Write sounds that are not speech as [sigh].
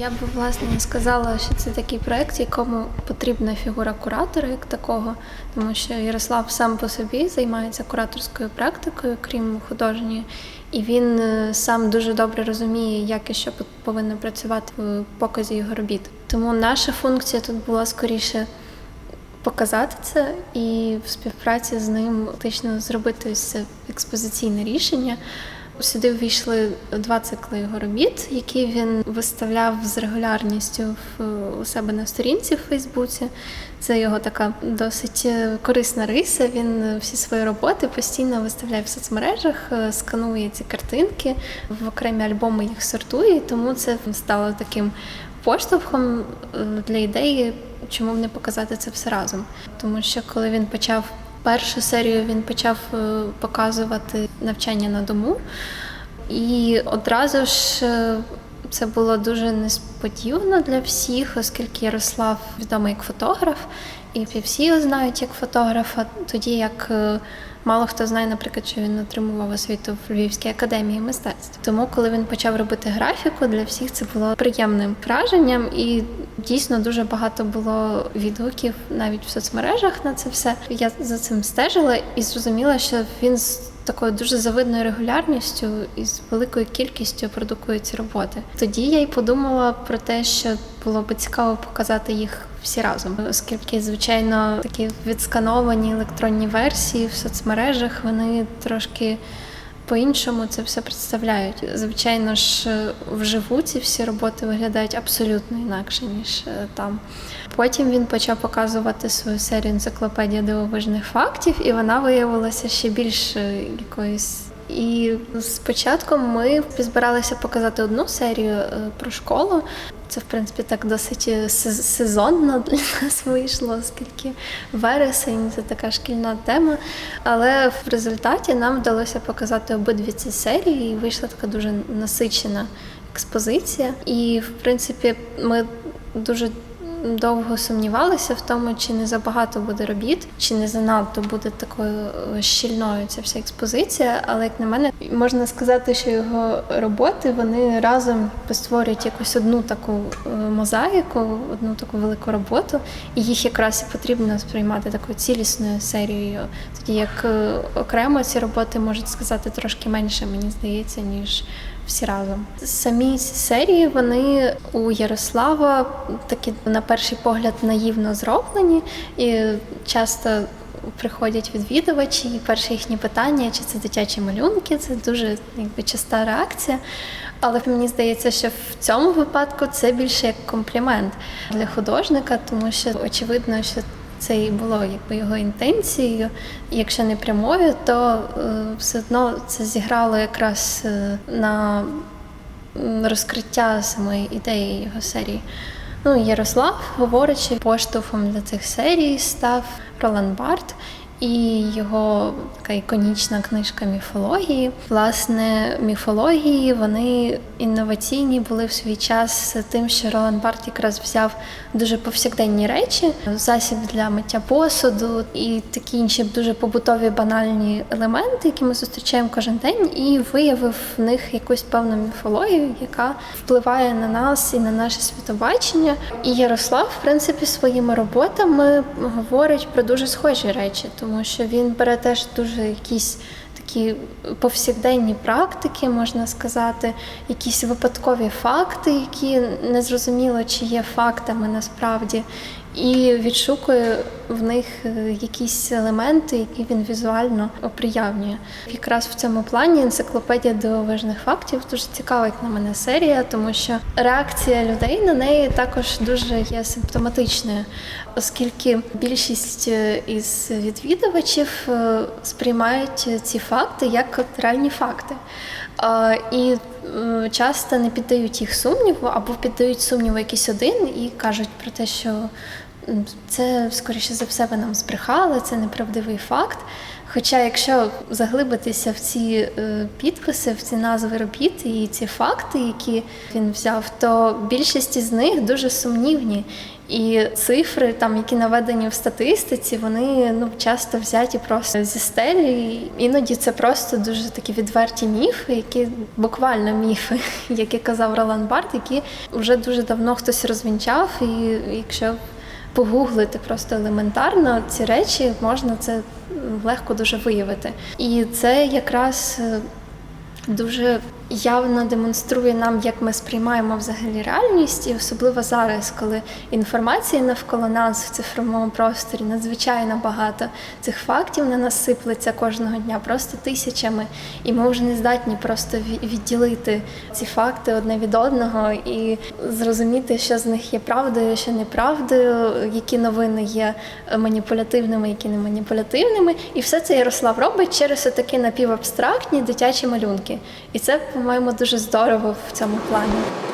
Я б власне не сказала, що це такий проект, якому потрібна фігура куратора як такого, тому що Ярослав сам по собі займається кураторською практикою, крім художньої, і він е, сам дуже добре розуміє, як і що повинно працювати в показі його робіт. Тому наша функція тут була скоріше показати це і в співпраці з ним фактично зробити це експозиційне рішення. Сюди ввійшли два цикли його робіт, які він виставляв з регулярністю в, у себе на сторінці в Фейсбуці. Це його така досить е, корисна риса. Він е, всі свої роботи постійно виставляє в соцмережах, е, сканує ці картинки, в окремі альбоми їх сортує, тому це стало таким поштовхом для ідеї, чому б не показати це все разом. Тому що коли він почав першу серію, він почав е, показувати навчання на дому, і одразу ж е, це було дуже несподівано для всіх, оскільки Ярослав відомий як фотограф, і всі його знають як фотографа, тоді як е, мало хто знає, наприклад, що він отримував освіту в Львівській академії мистецтв. Тому, коли він почав робити графіку, для всіх це було приємним враженням, і дійсно дуже багато було відгуків навіть в соцмережах на це все. Я за цим стежила і зрозуміла, що він з такою дуже завидною регулярністю і з великою кількістю продукує ці роботи. Тоді я й подумала про те, що було би цікаво показати їх всі разом, оскільки, звичайно, такі відскановані електронні версії в соцмережах вони трошки. По-іншому це все представляють. Звичайно ж, вживу ці всі роботи виглядають абсолютно інакше, ніж е, там. Потім він почав показувати свою серію енциклопедія дивовижних фактів, і вона виявилася ще більш е, якоюсь. І спочатку ми збиралися показати одну серію е, про школу. Це, в принципі, так досить е, сезонно для нас [laughs] вийшло, оскільки вересень це така шкільна тема. Але в результаті нам вдалося показати обидві ці серії, і вийшла така дуже насичена експозиція. І, в принципі, ми дуже довго сумнівалися в тому, чи не забагато буде робіт, чи не занадто буде такою е, щільною ця вся експозиція. Але як на мене, можна сказати, що його роботи вони разом створюють якусь одну таку е, мозаїку, одну таку велику роботу, і їх якраз і потрібно сприймати такою цілісною серією. Тоді як е, окремо ці роботи можуть сказати трошки менше, мені здається, ніж всі разом. Самі серії вони у Ярослава такі на перший погляд наївно зроблені і часто. Приходять відвідувачі, і перше їхнє питання, чи це дитячі малюнки, це дуже якби часта реакція. Але мені здається, що в цьому випадку це більше як комплімент для художника, тому що очевидно, що це і було якби його інтенцією. Якщо не прямою, то е, все одно це зіграло якраз е, на розкриття самої ідеї його серії. Ну, Ярослав, говорячи, поштовхом для цих серій став Ролан Барт і його така іконічна книжка міфології. Власне, міфології вони інноваційні були в свій час тим, що Ролан Барт якраз взяв дуже повсякденні речі, засіб для миття посуду і такі інші дуже побутові банальні елементи, які ми зустрічаємо кожен день, і виявив в них якусь певну міфологію, яка впливає на нас і на наше світобачення. І Ярослав, в принципі, своїми роботами говорить про дуже схожі речі, тому що він бере теж дуже якісь такі повсякденні практики, можна сказати, якісь випадкові факти, які незрозуміло чи є фактами насправді, і відшукує в них е, якісь елементи, які він візуально оприявнює. Якраз в цьому плані енциклопедія дивовижних фактів дуже цікава, як на мене, серія, тому що реакція людей на неї також дуже є симптоматичною, оскільки більшість е, із відвідувачів е, сприймають ці факти як реальні факти. І часто не піддають їх сумніву або піддають сумніву якийсь один і кажуть про те, що це скоріше за все ви нам збрехали, це неправдивий факт. Хоча, якщо заглибитися в ці е, підписи, в ці назви робіт і ці факти, які він взяв, то більшість із них дуже сумнівні. І цифри, там, які наведені в статистиці, вони ну часто взяті просто зі стелі. Іноді це просто дуже такі відверті міфи, які буквально міфи, [laughs] які казав Ролан Барт, які вже дуже давно хтось розвінчав. І якщо погуглити просто елементарно ці речі, можна це легко дуже виявити. І це якраз е, дуже явно демонструє нам, як ми сприймаємо взагалі реальність, і особливо зараз, коли інформації навколо нас в цифровому просторі надзвичайно багато цих фактів на нас сиплеться кожного дня, просто тисячами, і ми вже не здатні просто відділити ці факти одне від одного і зрозуміти, що з них є правдою, що неправдою, які новини є маніпулятивними, які не маніпулятивними. І все це Ярослав робить через такі напівабстрактні дитячі малюнки. І це, по-моєму, дуже здорово в цьому плані.